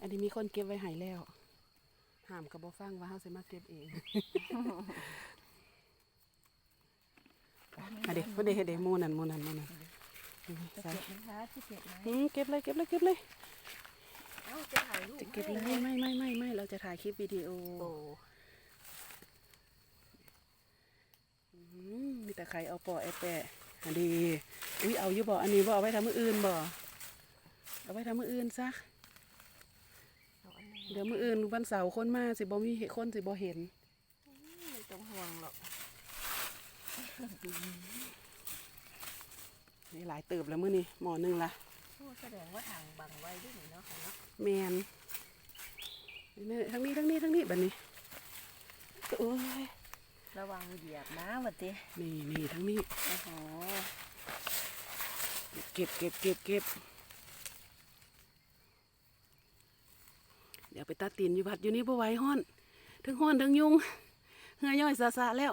อันนี้มีคนเก็บไว้ให้แล้วห้ามกับบ่ฟังว่าเฮาสิมาเก็บเองอันเด็กคนเด็กเฮ็ดเด็กหมูนั่นหมูนั่นหมูนั่นนี่จะใส่เก็บไหมคะที่เก็บไหมอืมเก็บเลยเก็บเลยเก็บเลยเอ้าจะถ่ายรูปจะเก็บเลยให้ไม่ไม่ไม่ไม่เราจะถ่ายคลิปวิดีโอโอ้อืมมีแต่ใครเอาปอไอแปะอันดีอุ้ยเอาอยู่บ่อันนี้บ่เอาไว้ทำมื้ออื่นบ่เอาไว้ทำมื้ออื่นซะ เอาอันนี้เดี๋ยวมื้ออื่นวันเสาร์คนมาสิบ่มีคนสิบ่เห็นไม่ต้องห่วงหรอกนี่หลายเติบแล้วมื้อนี้หมอหนึงละโอ้แสดงว่าทางบังไว้ด้วยนี่เนาะค่ะเนาะแมนนี่ทั้งนี้ทั้งนี้ทั้งนี้บัดนี้โอ้ยระวังเหยียบนะวัดตินี่นี่ทั้งนี้โอ้โหเก็บเก็บเก็บเก็บ เดี๋ยวไปตัดตีนอยู่วัดอยู่นี่บ่ไหวฮ้อนทั้งฮ้อนทั้งยุงเหงื่อย่อยซาซาแล้ว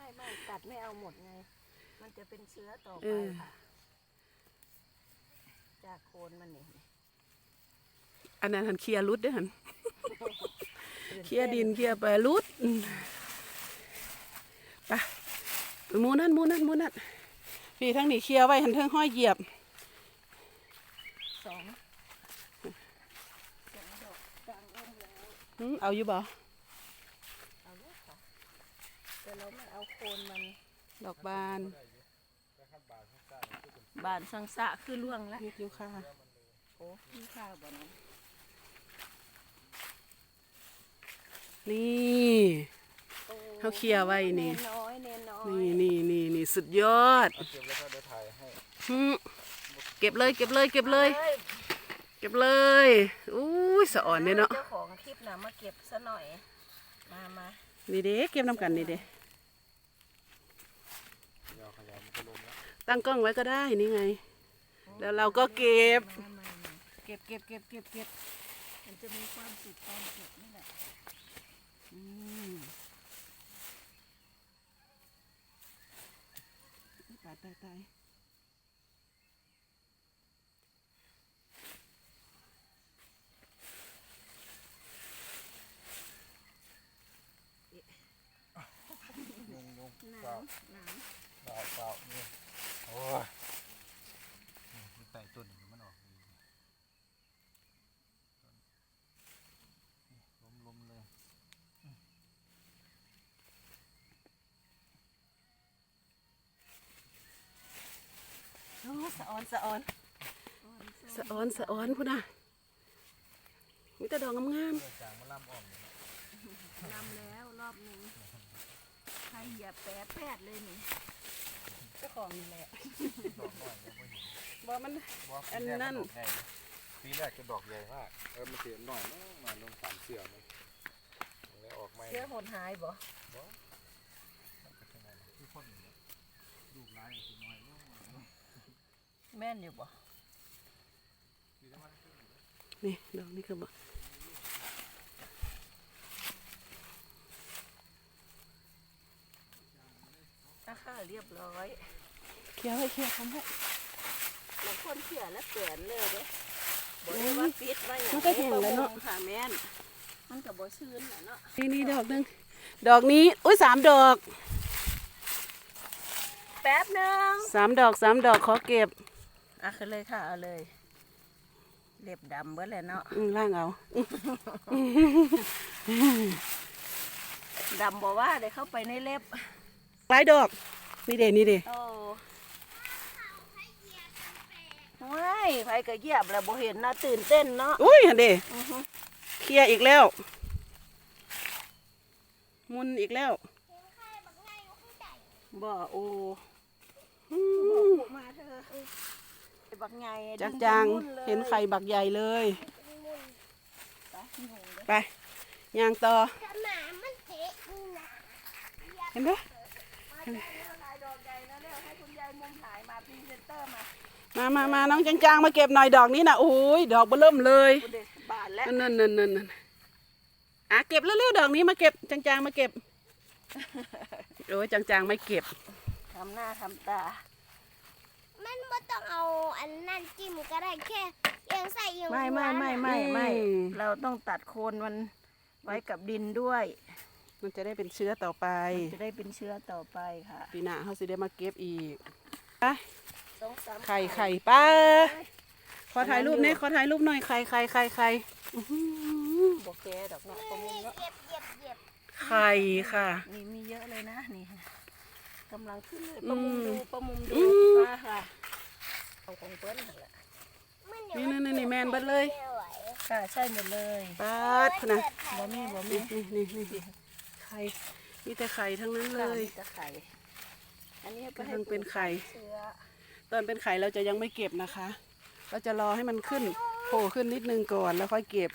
ไม่ไม่ตัดไม่เอาหมดไง มันจะเป็นเชื้อต่อเอไปอค่ะจากโคนมันนี่อันนั้นหันเคลียร์รุดเด้วยหันเคลียร์ดินเคลียร์ไปรุดอืมไปไปหมูนั่นหมูนั่นหมูนั่นพี่ทั้งนี้เคลียร์ไว้หันเทิงห้อยเหยียบ สองสองดอกกลางร่มแล้ว อืม เอาอยู่บ่เอาลูกค่ะแต่เราไม่เอาโคนมันดอกบานบานสังสะคือล่วงแล้วเฮ็ดอยู่ค่ะโอ้พี่ข้าวบ่เนาะนี่โอ้เขาเคลียร์ไว้นี่เนน้อยเนนน้อยนี่นี่นี่นี่สุดยอดเอาเก็บแล้วก็เดี๋ยวถ่ายให้อืมเก็บเลยเก็บเลยเก็บเลยอ้ เก็บเลยอุ้ยสะอ่อนเด้เนาะเจ้าของคลิปนะมาเก็บซะหน่อย มามานี่เด้เก็บน้ำกันนี่เด้ยาวขยายมันก็ลมแล้วตั้งกล้องไว้ก็ได้นี่ไง แล้วเราก็เก็บมามามาเก็บเก็บเก็บเก็บเก็บมันจะมีความสุขตอนเก็บนี่แหละอืมตายตายตายยุงยุง หนา เปล่าว หนาว เปล่าเปล่านี่โอ้ยนี่มีไต่ต้นอยู่มันออกดีล้มล้มๆเลย โอ้ สะออนสะออนสะอ่อนสะอ่อนพุ่นน่ะมีแต่ดอกงามเรื่องจางมันล่ำอ่อมอยู่นะนำแล้วรอบหนึ่งใครเหยียบแปดแปดเลยนี่ๆเจ้าของนี่แหละ ดอกน้อยยังไม่เห็นบ่มันว่าอันปีแรกนั้นมัดอกใหญ่นะปีแรกจะดอกใหญ่มากเออมันเสียหน่อยนะมาลงสามเสือมันแล้วออกไม่เชื้อหดหายบ่ที่คนอยู่เนี่ยลูกร้ายอยู่น้อยลงมาลง แม่นอยู่บ่นี่ดอกนี่คือบ่อาค่าเรียบร้อยเคลียร์ไว้เคลียร์ทำให้บางคนเสียแล้วเกลือนเลยเด้บ่ได้ว่าปิดไว้อย่างมันก็แห้งแล้วเนาะค่ะแม่นมันก็บ่ชื้นน่ะเนาะนี่นี่ดอกหนึงดอกนี้อุ้ยสามดอก แป๊บหนึงสามดอกสามดอกขอเก็บ อะขึ้นเลยค่ะ เอาเลย เล็บดำเบิดเลยเนาะอืมล่างเอา ดำบอกว่าได้เข้าไปในเล็บ หลายดอก นี่เด้นี่เด้โอ้ว้ายไผก็เหยียบแล้วบ่เห็นนะตื่นเต้นเนาะอุ้ยหันเด้อือฮึเคลียร์อีกแล้ว มุนอีกแล้วบ่โอ้ อืม มาเธอไอ้ บักไงจังจังๆเห็นไข่บักใหญ่เลยไปย่างต่อหมามันเตะนี่นะเห็นไหมถ่ายดอกใหญ่นะเร็วให้คุณยายมุมถ่ายมาพรีเซนเตอร์มามามามาน้องจังจังๆมาเก็บหน่อยดอกนี้นะโอ้ยดอกเบอเริ่มเลยคุณเด็กบานแล้วนั่นนั่นนั่นนั่นอะเก็บเร็วๆดอกนี้มาเก็บจังจังๆมาเก็บโอ้ยจังจังๆไม่เก็บทำหน้าทำตา มันไม่ต้องเอาอันนั้นจิ้มก็ได้แค่เอียงใส่เอียงไม่ไม่ไม่ขวาน่ะไม่ไม่อืม เราต้องตัดโคนมันไว้กับดินด้วยมันจะได้เป็นเชื้อต่อไป จะได้เป็นเชื้อต่อไปค่ะปีหน้าเขาสิได้มาเก็บอีกไปสองสามไข่ไข่ป้าขอถ่ายรูปนี่ขอถ่ายรูปหน่อยไข่ไข่ไข่ไข่อื้อหือบอกแกดอกเนาะประมุงเนาะเหยียบเหยียบเหยียบไข่ค่ะ นี่มีเยอะเลยนะนี่ กำลังขึ้นเลยอืประมุงมดูประมุงดูอืมมาค่ะเอาของเปิ้ลนั่นแหละมันเดี๋ยวนี่นี่นี่แมนเบัดเลยไม่ไหวค่ะใช่หมดเลยป้าดพะนะบ่มีบ่มีนี่นี่นี่นี่ไข่มีแต่ไข่ทั้งนั้นเลค่ะยมีแต่ไข่อันนี้ไปให้กำลังเป็นไข่เชื้อตอนเป็นไข่เราจะยังไม่เก็บนะคะ เราจะรอให้มันขึ้นโผล่ขึ้นนิดนึงก่อนแล้วค่อยเก็บ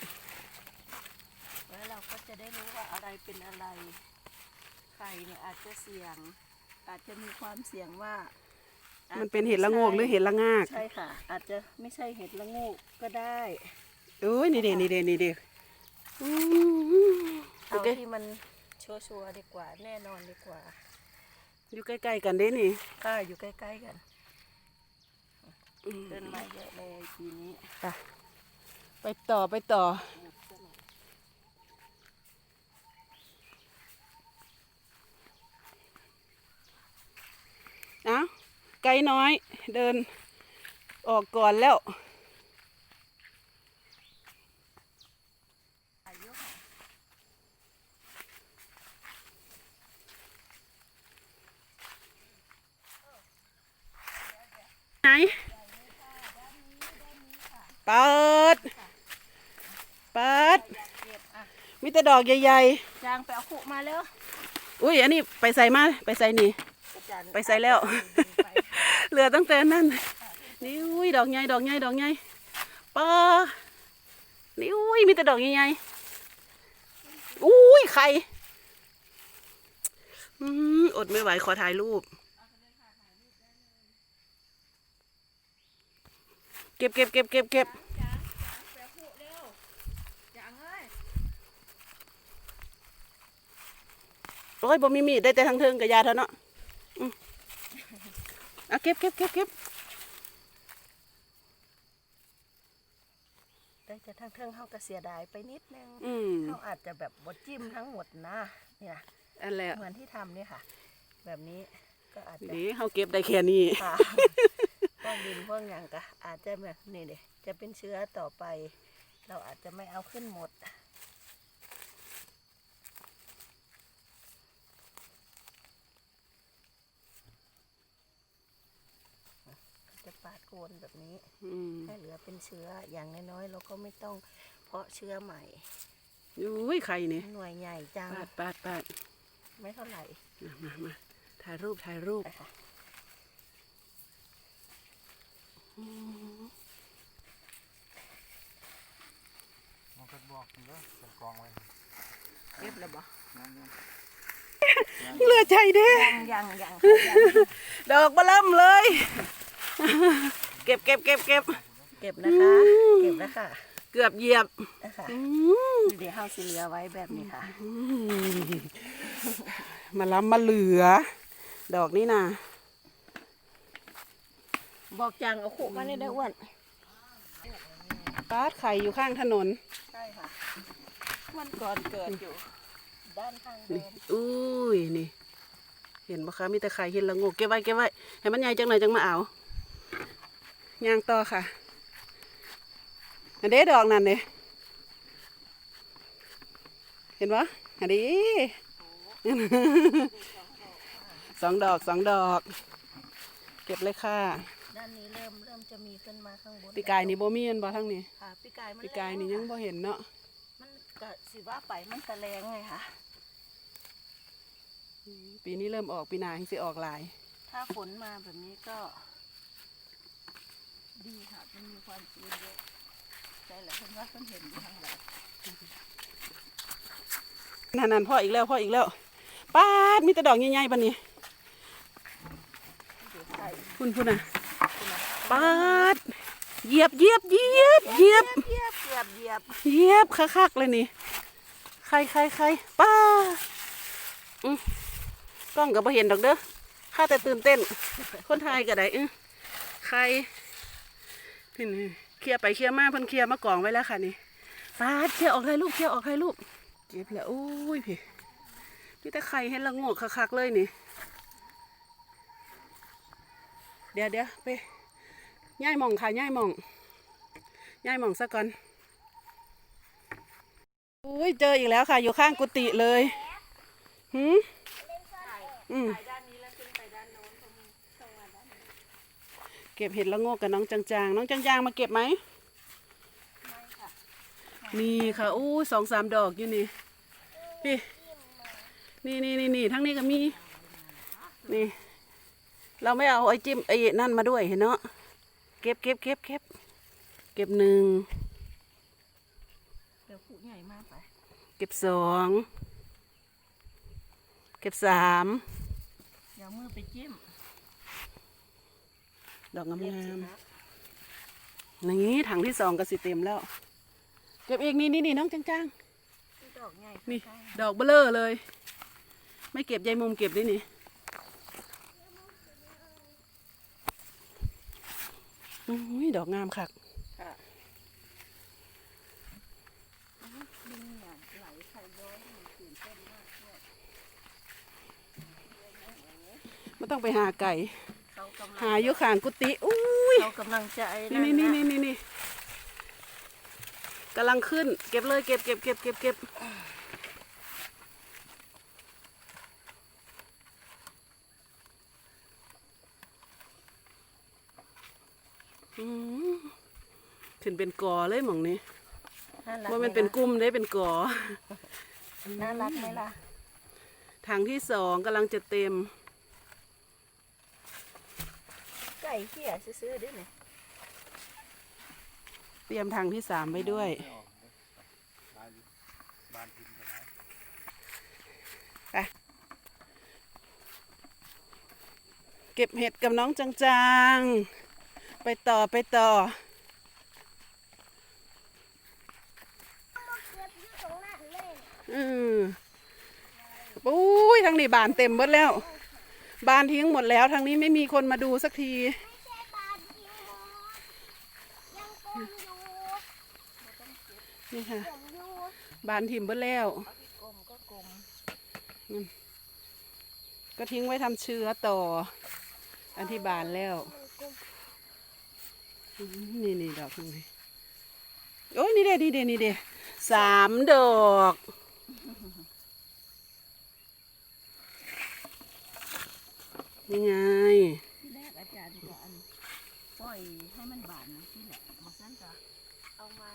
แล้วเราก็จะได้รู้ว่าอะไรเป็นอะไรไข่เนี่ยอาจจะเสี่ยง อาจจะมีความเสี่ยงว่า มัมันเป็นเห็ดละโงกหรือเห็ดละงากใช่ค่ะ อาจจะไม่ใช่เห็ดละโงกก็ได้โอ้ยนี่เด่นนี่เด่นนี่เด่นอืมโอเอาเคที่มันชัวร์ๆดีกว่า แน่นอนดีกว่าอยู่ใกล้ๆกันเด้นี่ก็อยู่ใกล้ๆกันเดินมาเยอะเลยทีนี้ไปไปต่อไปต่อ เอ้า ไกลน้อย เดินออกก่อนแล้วอายุค่ะไหนเปิดเปิดเก็บอะมีแต่ดอกใหญ่จางไปเอาขุมาเร็วๆอุ้ยอันนี้ไปใส่มา ไปใส่นี่อาจารย์ไปใส่แล้วไป เหลือตั้งแต่นั่นนี่อุ้ยดอกใหญ่ดอกใหญ่ดอกใหญ่ป้านี่อุ้ยมีแต่ดอกใหญ่ๆอุ้ยไข่อืมอดไม่ไหวขอถ่ายรูป เก็บเก็บเก็บเก็บเก็บเอ้ยโอ้ยบ่มีมีดได้แต่ทางเทิงกับยาเท่านาะอื เอาเก็บเก็บเก็บเก็บได้จะทั้งเทิงเขาก็เสียดายไปนิดนึงอืมเขาอาจจะแบบบดจิ้มทั้งหมดนะเนี่ยอันแล้วเหมือนที่ทำเนี่ยค่ะ แบบนี้ก็อาจจะนี่เขาเก็บได้แค่นี้ค่ะพวกดินพวกอย่างก็อาจจะแบบนี่เดยจะเป็นเชื้อต่อไป เราอาจจะไม่เอาขึ้นหมด ปาดโคนแบบนี้อืมให้เหลือเป็นเชื้ออย่างน้อยๆเราก็ไม่ต้องเพาะเชื้อใหม่ อุ้ยไข่นี่หน่วยใหญ่จังปาดปาดปาดไม่เท่าไหร่มามามาถ่ายรูปถ่ายรูปไปค่ะมันก็บอกเด้อเป็นกองไว้เรียบแล้วบ่นั่นนี่เหลือใจเด้ ยังยังยังค่ะยังดอกบะเริ่มเลย เก็บเก็บเก็บเก็บเก็บนะคะ เก็บแล้วค่ะเกือบเหยียบนะคะอืมเดี๋ยวเฮาสิเหลือไว้แบบนี้ค่ะ มาล้ำมาเหลือ ดอกนี่นะบอกจังเอาขุมานี่ได้อ้วนปาดไข่อยู่ข้างถนน ใช่ค่ะ มันก่อนเกิดอยู่ ด้านข้างเดินี่มอุ้ยนี่ เห็นปะคะมีแต่ไข่เห็นละโงกเก็บไว้เก็บไว้ให้มันใหญ่จังหน่อยจังมาเอา ย่างต่อค่ะ อันเด้ดอกนั่นเด้เห็นปะอันนี้สองดอกสองดอก เก็บเลยค่ะ ด้านนี้เริ่มเริ่มจะมีขึ้นมาข้างบนปีกายนี่บ่มีอันบ่ทั้งนี้ค่ะปีกายมันปีกายนี่ยังบ่เห็นเนาะ มันก็สิว่าไปมันตะแรงไงค่ะ ปีนี้เริ่มออกปีหน้าสิออกหลาย ถ้าฝนมาแบบนี้ก็ ดีค่ะ มันมีความชื้นเยอะใช่แหละเพิ่นว่าเพิ่นเห็นอยู่ทางหลังนั่นนั่นพ่ออีกแล้วพ่ออีกแล้วป้าดมีแต่ดอกใหญ่ๆปะนี่เดี๋ยวใส่คุณคุณอะป้าดเหยียบเหยียบเหยียบเหยียบเหยียบเหยียบเหยียบเหยียบคักๆเลยนี่ใครใครใครป้าอืมกล้องก็บ่เห็นดอกเด้อข้าแต่ตื่นเต้น คนไทยก็ได้อื้อคไข่ พี่นี่เคลียร์ไปเคลียร์มาเพิ่นเคลียร์มากองไว้แล้วค่ะนี่ฟาดเคลียร์ออกให้ลูกเคลียร์ออกให้ลูก เก็บแล้วอุ้ยพี่พี่แต่ไข่เห็นละโงกคักๆเลยนี่ เดี๋ยวเดี๋ยวไปย่ายหมองค่ะย่ายหมองย่ายหมองซะก่อนอุ้ยเจออีกแล้วค่ะ อยู่ข้างกุฏิเลยหืมอืม ก็บเห็ดละโงกกับน้องจางๆ น้องจางๆ มาเก็บไหมไม่ค่ะนี่ค่ะอู้สองสามดอกอยู่นี่พี่นี่นี่นี่นี่ทั้งนี้ก็มี นี่ เราไม่เอาไอ้จิ้มไอ้นั่นมาด้วยเห็นเนาะเก็บเก็บเก็บเก็บเก็บหนึ่งเดี๋ยวผูใหญ่มากไปเก็บสองเก็บสามเดี๋ยวมือไปจิ้ม ดอกงาเก็บสิมคะๆนี่ถังที่สองก็สิเต็มแล้ว เก็บอีกนี่นี่นี่น้องจางนี่ดอกใหญ่ๆนี่ค่ะดอกเบลอเลย ไม่เก็บยายมุมเก็บด้วยนี่อุ้ยดอกงามคักค่ะดินเนี่ยไหลไข่ย้อยมันตื่นเต้นมากเนี่ยไม่ต้องไปหาไก่เขา กำลังหาอยู่ข้างกุฏิอุ้ยเขากำลังจะไอ้นี่นั่นนี่นี่นะนี่นี่กำลังขึ้น เก็บเลยเก็บเก็บเก็บเก็บเก็บอืมขึ้นเป็นกอเลยหมองนี้น่ารักว่าไหมันเป็นกุ้มได้เป็นกอน่ารักไหมล่ะถังที่สองกำลังจะเต็ม ไก่ เขี่ยซื้อๆด้วยเนี่ยเตรียมถังที่สามไว้ด้วยไม่ออกเลยได้อยู่บ้านพิมพ์กันนะเก็บเห็ดกับน้องจางๆ ไปต่อไปต่อเก็บอยู่ตรงนั้นเลยอืมปุ้ยทางนี้บานเต็มหมดแล้ว บานทิ้งหมดแล้วทางนี้ไม่มีคนมาดูสักทีนี่ค่ะ บานถิ่มหมดแล้วเอาที่กลมก็กลมก็ทิ้งไว้ทำเชื้อต่อ อันที่บานแล้ว นี่นี่ดอกนี่โอ้ยนี่เด้นี่เด้นี่เด้สามดอก นี่ไงที่แรกอาจารย์ก็อันปล่อยให้มันบานนะที่แหละมาสั้นก็เอามา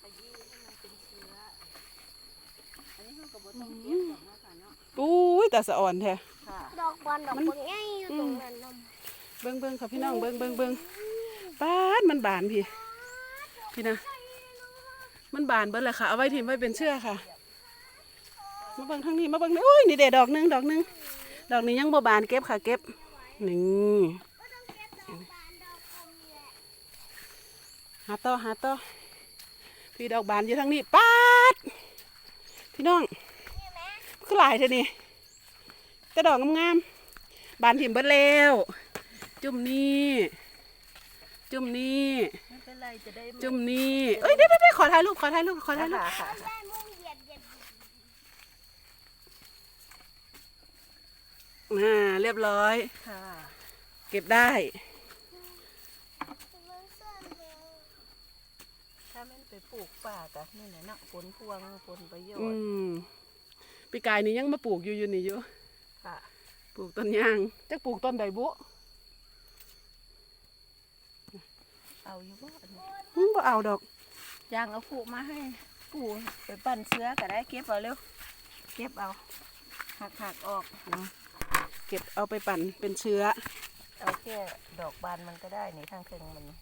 ขยี้ให้มันเป็นเชื้ออันนี้เขาก็บ่ต้องเก็บหรอกเนาะค่ะเนาะปุ้ยแต่สะอ่อนแท้ค่ะดอกบอลดอกบอลง่ายอยู่ตรงนั้นนำเบิ้งเบิ้งค่ะพี่น้องเบิ้งเบิ้งเบิ้งป้าดมันบานพี่พี่นะ มันบานเบิ้เลยค่ะเอาไว้ทิมไว้เป็นเชือกค่ะ มาเบิ้งทางนี้มาเบิ้งนี่โอ้ยนี่เด็ดดอกหนึงดอกหนึง ดอกนี้ยังบ่บานเก็บค่ะเก็บนี่ก็ต้องเก็บดอกบานดอกกลมนี่แหละหาต่อหาต่อพี่ดอกบานอยู่ทางนี้ป้าดพี่น้องนี่ไหมคือหลายเท่านี้แต่ดอกงามๆบานถิ่มเบิดแล้ว จุ่มนี่จุ่มนี่ไม่เป็นไรจะได้ไม่จุ่มนี่เอ้ยเดี๋ยวเดี๋ยวเดี๋ยวขอถ่ายรูปขอถ่ายรูปขอถ่ายรูป ค่ะค่ะ ได้มุ่งเหยียดเหยียด อ่าเรียบร้อย ค่ะเก็บได้มันเสื่อมเร็วถ้าไม่ไปปลูกป่ากะนี่แหละเนาะผลพวงผลประโยอืชน์มปีกายนี่ยังมาปลูกอยู่อยู่นี่อยู่ ค่ะปลูกต้นยางจะปลูกต้นใดบุเอาอยู่บ่อันนี้อืมบ่เอาดอก ยางเอาผูมาให้ปูไปปั่นเชื้อก็ได้เก็บเอาเร็วเก็บเอาหักหักๆออกเก็บเอาไปปั่นเป็นเชื้อ เอาแค่ดอกบานมันก็ได้นี่ทางเครื่องมันนี่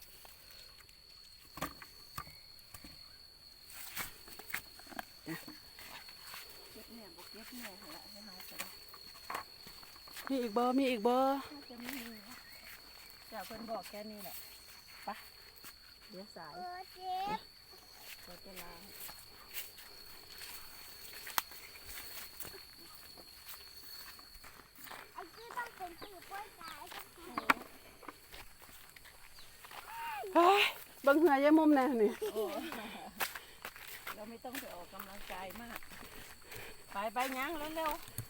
เก็บเนี่ยบอกเก็บเนี่ยหั่นละให้เฮาก็ได้มีอีกบ่มีอีกบ่น่าจะไม่มีนะจะเพิ่นบอกแค่นี้แหละไปะเดี๋ยวสายเออเจ็บเราจะล้าง ไอ้ที่ต้องเป็นที่กล้วยตายต้องเป็น น่อยยายมุมแน่นี่เราไม่ต้องไปออกกำลังกายมาก ไปไปยังเร็วๆ